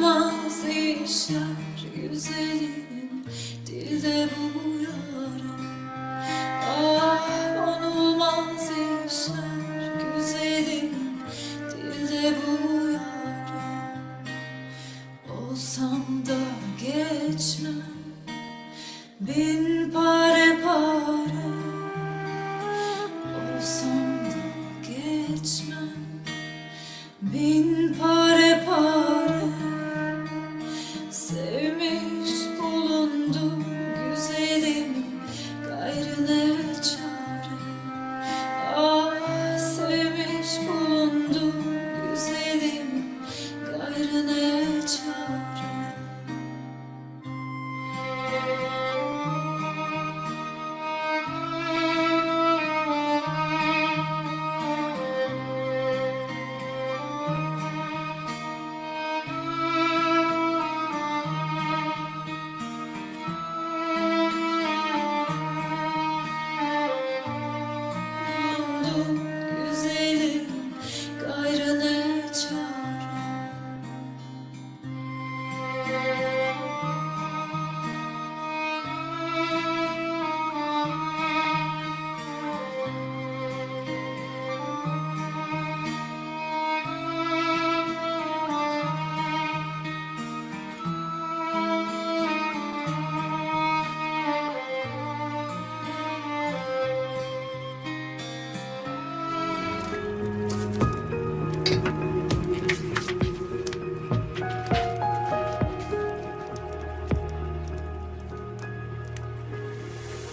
Onulmaz işler güzelim dilde bu yara. Ah onulmaz işler güzelim dilde bu yara. Olsam da geçmem bin Sevmiş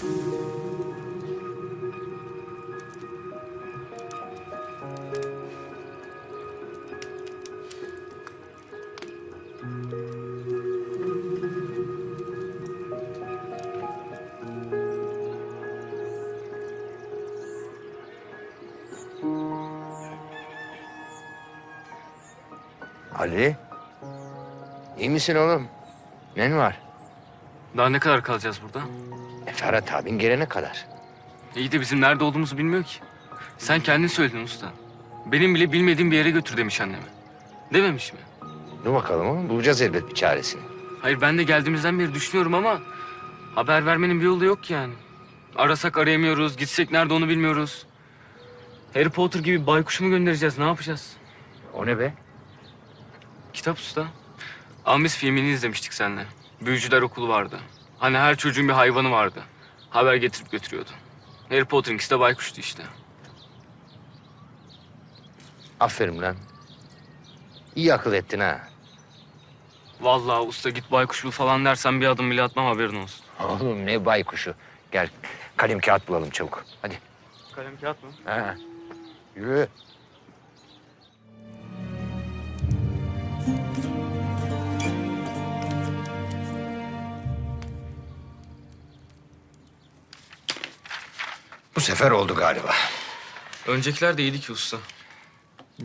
Ali. iyi misin oğlum? Nen var? Daha ne kadar kalacağız burada? E, Ferhat abin gelene kadar. İyi de bizim nerede olduğumuzu bilmiyor ki. Sen kendin söyledin usta. Benim bile bilmediğim bir yere götür demiş anneme. Dememiş mi? Dur bakalım oğlum. Bulacağız elbet bir çaresini. Hayır ben de geldiğimizden beri düşünüyorum ama... ...haber vermenin bir yolu yok ki yani. Arasak arayamıyoruz, gitsek nerede onu bilmiyoruz. Harry Potter gibi baykuşu mu göndereceğiz, ne yapacağız? O ne be? Kitap usta. Amis filmini izlemiştik seninle. Büyücüler okulu vardı. Hani her çocuğun bir hayvanı vardı. Haber getirip götürüyordu. Harry Potter'ınkisi de baykuştu işte. Aferin lan. İyi akıl ettin ha. Vallahi usta git baykuş bul falan dersen bir adım bile atmam haberin olsun. Oğlum ne baykuşu. Gel kalem kağıt bulalım çabuk. Hadi. Kalem kağıt mı? Ha. Yürü. Bu sefer oldu galiba. Öncekiler de iyiydi ki usta.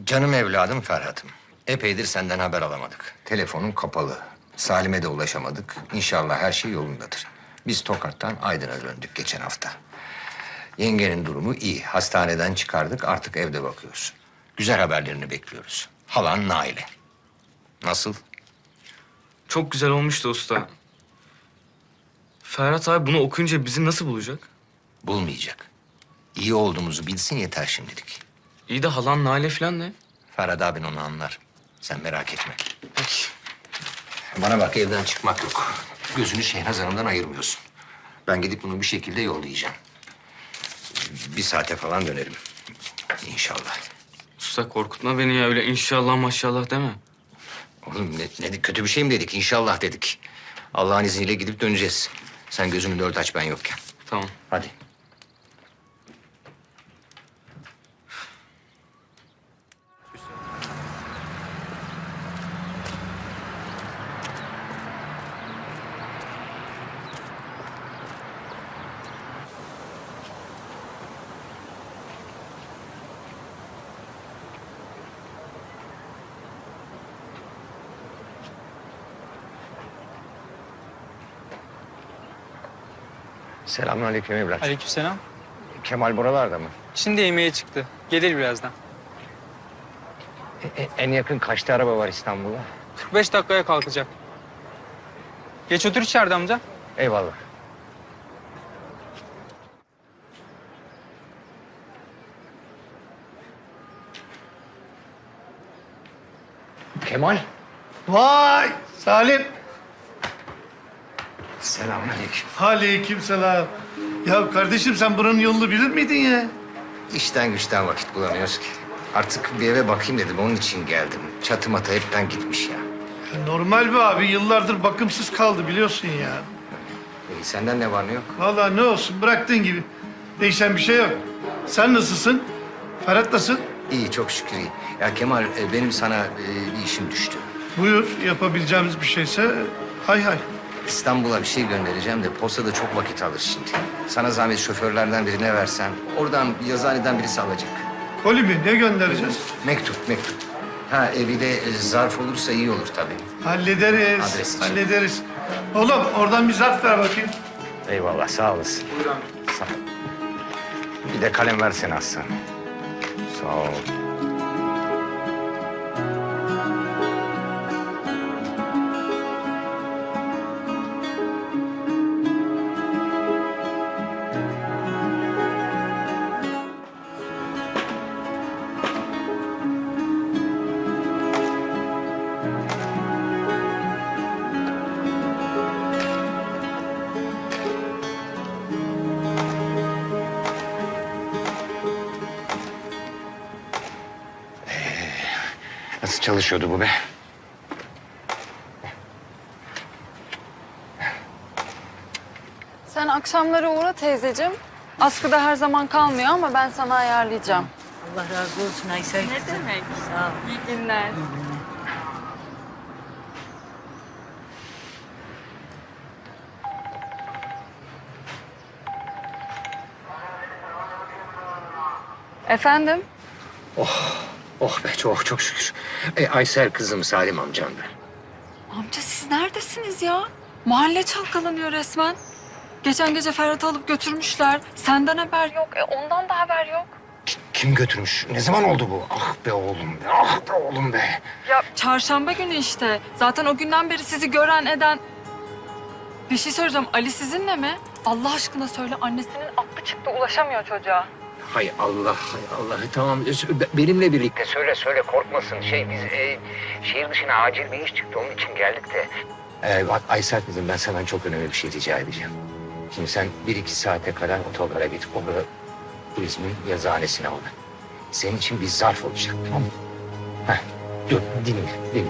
Canım evladım Ferhat'ım. Epeydir senden haber alamadık. Telefonun kapalı. Salim'e de ulaşamadık. İnşallah her şey yolundadır. Biz Tokat'tan Aydın'a döndük geçen hafta. Yengenin durumu iyi. Hastaneden çıkardık artık evde bakıyoruz. Güzel haberlerini bekliyoruz. Halan Naile. Nasıl? Çok güzel olmuştu usta. Ferhat abi bunu okuyunca bizi nasıl bulacak? Bulmayacak. İyi olduğumuzu bilsin yeter şimdilik. İyi de halan Nale falan ne? Ferhat abin onu anlar. Sen merak etme. Peki. Bana bak evden çıkmak yok. Gözünü Şehnaz Hanım'dan ayırmıyorsun. Ben gidip bunu bir şekilde yollayacağım. Bir saate falan dönerim. İnşallah. Usta korkutma beni ya öyle inşallah maşallah deme. Oğlum ne, ne kötü bir şey mi dedik? İnşallah dedik. Allah'ın izniyle gidip döneceğiz. Sen gözünü dört aç ben yokken. Tamam. Hadi. Selamünaleyküm evlat. Aleykümselam. Kemal buralarda mı? Şimdi yemeğe çıktı. Gelir birazdan. E- e- en yakın kaçta araba var İstanbul'a? 45 dakikaya kalkacak. Geç otur içeride amca. Eyvallah. Kemal. Vay Salim. Selamünaleyküm. Aleykümselam. Ya kardeşim sen buranın yolunu bilir miydin ya? İşten güçten vakit bulamıyoruz ki. Artık bir eve bakayım dedim onun için geldim. Çatı matı hepten gitmiş ya. ya normal bir abi yıllardır bakımsız kaldı biliyorsun ya. İyi, senden ne var ne yok? Vallahi ne olsun bıraktığın gibi. Değişen bir şey yok. Sen nasılsın? Ferhat nasıl? İyi çok şükür iyi. Ya Kemal e, benim sana e, bir işim düştü. Buyur yapabileceğimiz bir şeyse hay hay. İstanbul'a bir şey göndereceğim de postada çok vakit alır şimdi. Sana zahmet şoförlerden birine versen. Oradan yazıhaneden birisi alacak. Koli mi? Ne göndereceğiz? Mektup, mektup. Ha e, bir de e, zarf olursa iyi olur tabii. Hallederiz. Adres için. hallederiz. Oğlum oradan bir zarf ver bakayım. Eyvallah sağ olasın. Sağ ol. Bir de kalem versene Aslan. Sağ ol. Nasıl çalışıyordu bu be? Sen akşamları uğra teyzeciğim. Askıda her zaman kalmıyor ama ben sana ayarlayacağım. Allah razı olsun Aysel. Ne demek? Sağ ol. İyi günler. Efendim? Oh be çok çok şükür. E, Aysel kızım Salim amcam ben. Amca siz neredesiniz ya? Mahalle çalkalanıyor resmen. Geçen gece Ferhat'ı alıp götürmüşler. Senden haber yok. E ondan da haber yok. Ki- Kim götürmüş? Ne zaman oldu bu? Ah be oğlum be, ah be oğlum be. Ya çarşamba günü işte. Zaten o günden beri sizi gören eden... Bir şey soracağım. Ali sizinle mi? Allah aşkına söyle. Annesinin aklı çıktı. Ulaşamıyor çocuğa. Hay Allah, hay Allah. Tamam, e, be- benimle birlikte. Söyle söyle, korkmasın. Şey, biz e, şehir dışına acil bir iş çıktı, onun için geldik de. Ee, bak Aysel kızım, ben senden çok önemli bir şey rica edeceğim. Şimdi sen bir iki saate kadar otogara git. Orada turizmin yazıhanesine al. Senin için bir zarf olacak, tamam mı? Heh, dur, dinle, dinle.